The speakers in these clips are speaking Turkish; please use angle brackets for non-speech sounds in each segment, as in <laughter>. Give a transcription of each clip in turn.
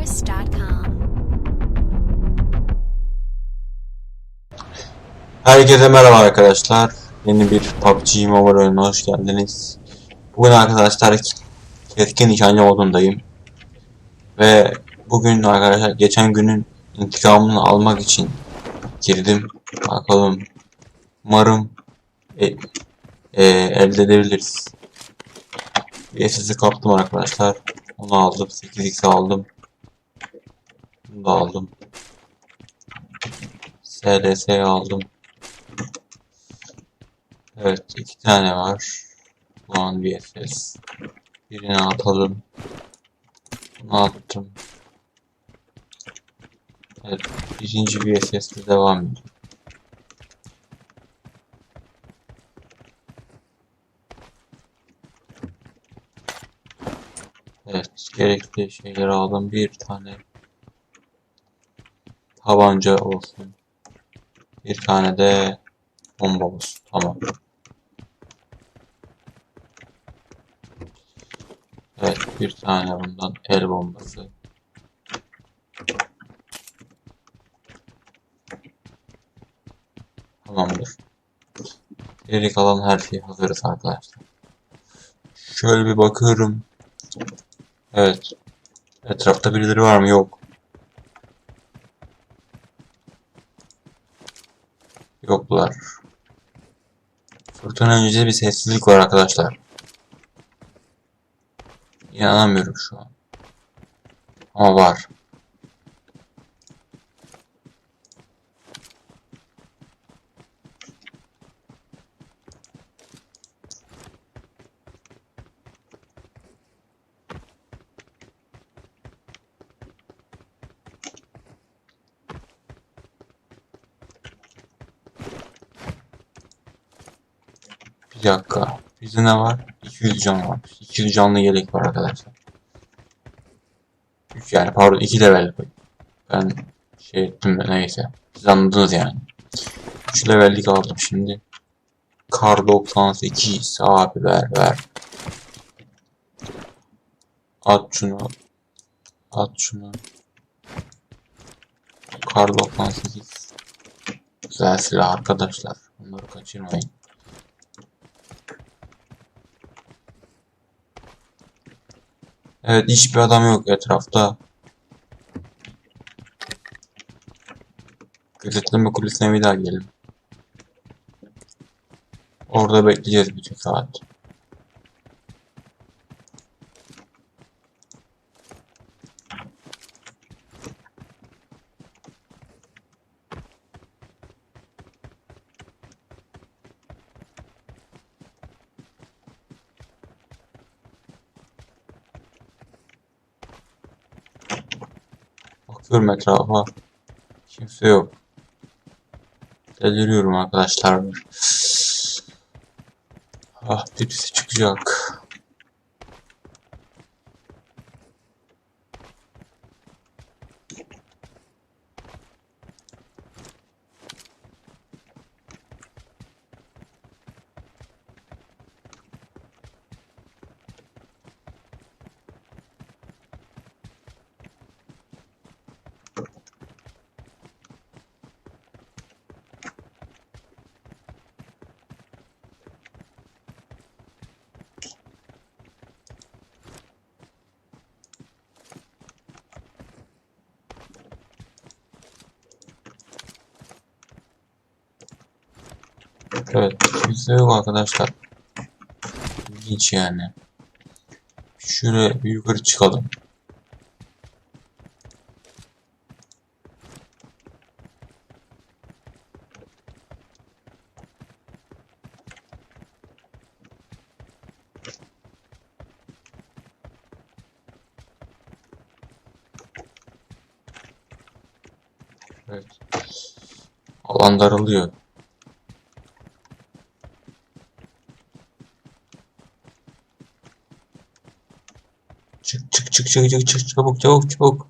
GameFirst.com. Herkese merhaba arkadaşlar. Yeni bir PUBG Mobile oyununa hoş geldiniz. Bugün arkadaşlar keskin nişancı modundayım. Ve bugün arkadaşlar geçen günün intikamını almak için girdim. Bakalım. Umarım e, e, elde edebiliriz. VSS'i kaptım arkadaşlar. Onu aldım. 8x aldım. Aldım. SLS'yi aldım. Evet iki tane var. Şu an VSS. Birini atalım. Bunu attım. Evet birinci VSS'de devam ediyor. Evet gerekli şeyleri aldım. Bir tane tabanca olsun. Bir tane de bomba olsun. Tamam. Evet bir tane bundan el bombası. Tamamdır. Geri kalan her şey hazırız arkadaşlar. Şöyle bir bakıyorum. Evet. Etrafta birileri var mı? Yok. Yoklar. Fırtına öncesi bir sessizlik var arkadaşlar. İnanamıyorum şu an. Ama var. Bir dakika. Bizde ne var? 200 can var. 200 canlı yelek var arkadaşlar. 3 yani pardon 2 level. Ben şey ettim de neyse. Siz anladınız yani. 3 levellik aldım şimdi. Kar 98 abi ver ver. At şunu. At şunu. Kar 98. Güzel silah arkadaşlar. Bunları kaçırmayın. Evet hiçbir adam yok etrafta. Gözetleme kulesine bir daha gelin. Orada bekleyeceğiz bütün saat. Bakıyorum etrafa. Kimse yok. Deliriyorum arkadaşlar. Ah birisi çıkacak. Evet yok arkadaşlar. İlginç yani. Şöyle yukarı çıkalım. Evet. Alan daralıyor. Çık çık çık çık çık çık çabuk çabuk çabuk.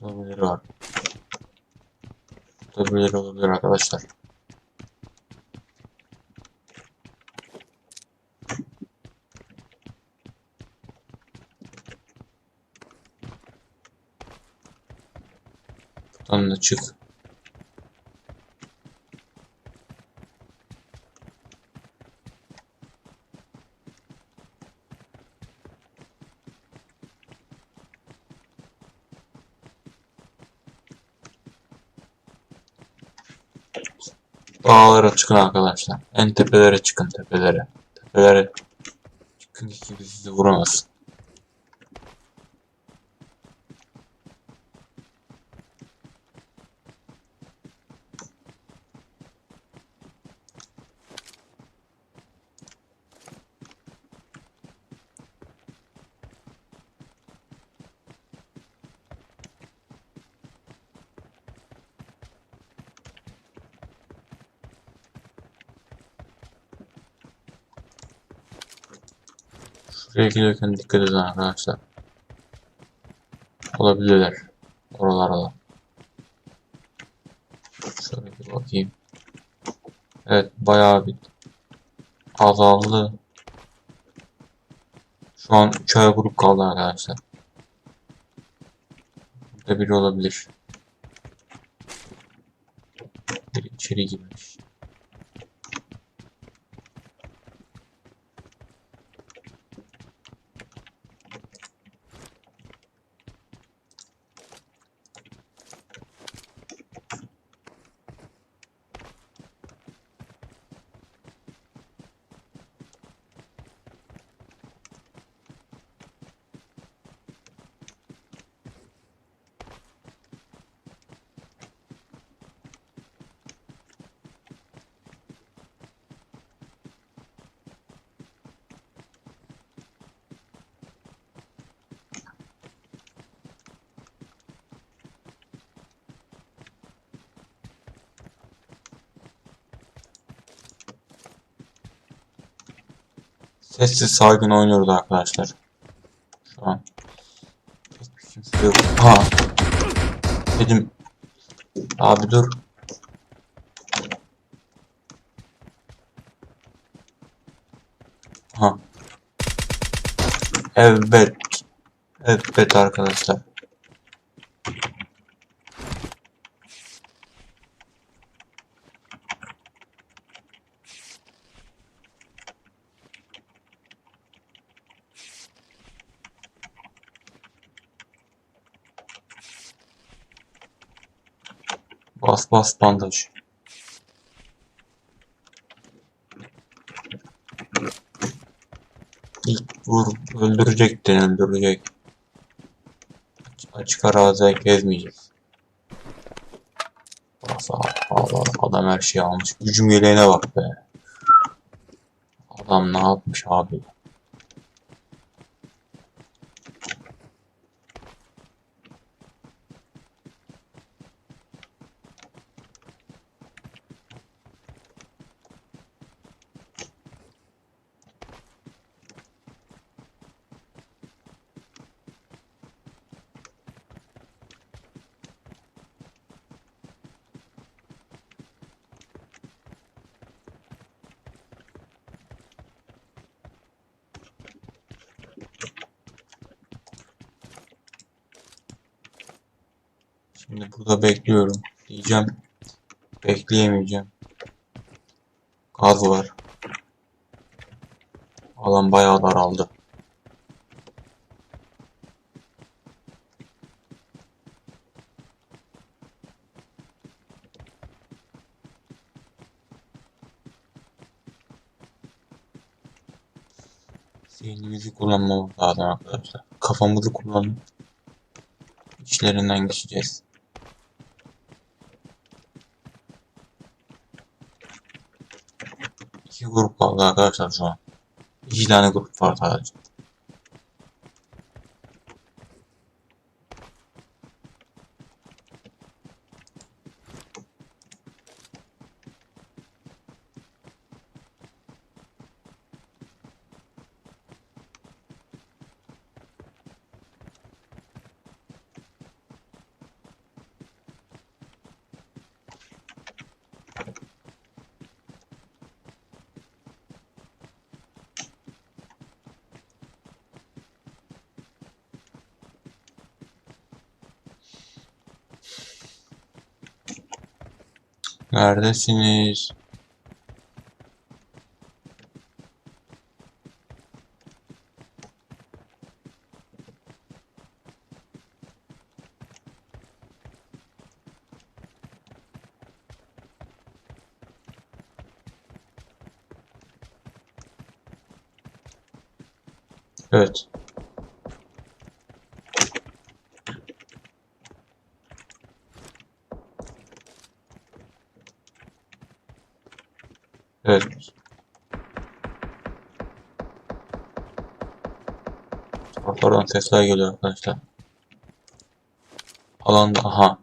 Burada birileri var. Burada birileri olabilir arkadaşlar. Buradan da çık. Dağlara çıkın arkadaşlar. En tepelere çıkın tepelere. Tepelere çıkın ki kimse sizi Şuraya giderken dikkat edin arkadaşlar. Olabilirler. Oralarda. Şöyle bir bakayım. Evet bayağı bir azaldı. Şu an köy grup kaldı arkadaşlar. Burada biri olabilir. Biri içeri girmiş. Sessiz saygın oynuyoruz arkadaşlar. Şu an. Ha. Dedim. Abi dur. Ha. Evet. Evet arkadaşlar. Bas bas bandaj. İlk vur öldürecektin öldürecek. Aç- Açık araziye gezmeyeceğiz. Bas al, al, al. Adam her şeyi almış. Gücüm yeleğine bak be. Adam ne yapmış abi? Şimdi burada bekliyorum. Diyeceğim. Bekleyemeyeceğim. Gaz var. Alan bayağı daraldı. Zihnimizi kullanmamız lazım arkadaşlar. Kafamızı kullanıp işlerinden geçeceğiz. İki grup kaldı arkadaşlar şu an. İki tane grup var sadece. Neredesiniz? Evet. Evet. Oradan sesler geliyor arkadaşlar. Alanda aha.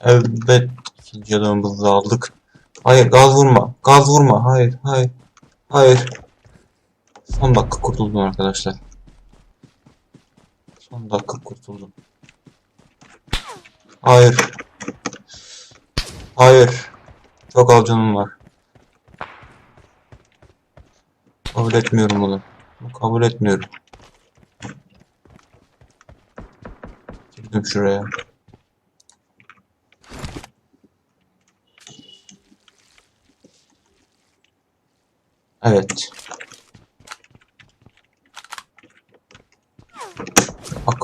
Evet. ikinci adamımızı aldık. Hayır gaz vurma. Gaz vurma. Hayır hayır. Hayır. Son dakika kurtuldum arkadaşlar. Son dakika kurtuldum. Hayır. Hayır. Çok az var. Kabul etmiyorum bunu. Kabul etmiyorum. Girdim şuraya. Evet.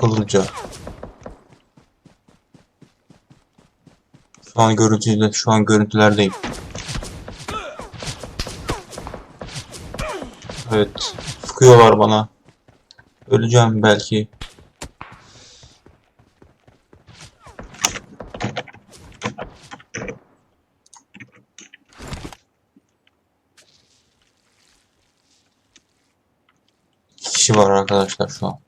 Akıllıca. Şu an görüntüyle, şu an görüntülerdeyim. Evet. Sıkıyorlar bana. Öleceğim belki. Kişi var arkadaşlar şu an.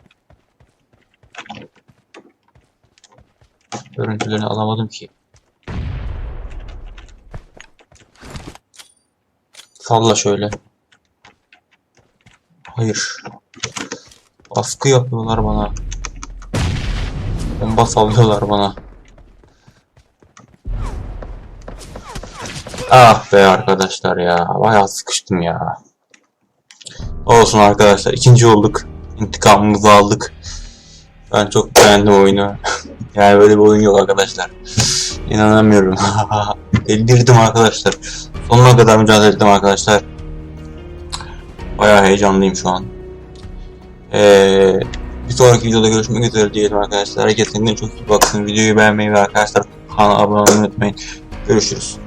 Görüntülerini alamadım ki. Salla şöyle. Hayır. Baskı yapıyorlar bana. Bomba sallıyorlar bana. Ah be arkadaşlar ya. Bayağı sıkıştım ya. Olsun arkadaşlar. ikinci olduk. İntikamımızı aldık. Ben çok beğendim oyunu. <laughs> yani böyle bir oyun yok arkadaşlar. İnanamıyorum. <laughs> Delirdim arkadaşlar. Sonuna kadar mücadele ettim arkadaşlar. Bayağı heyecanlıyım şu an. Ee, bir sonraki videoda görüşmek üzere diyelim arkadaşlar. Herkes kendine çok iyi baksın. Videoyu beğenmeyi ve arkadaşlar kanala abone olmayı unutmayın. Görüşürüz.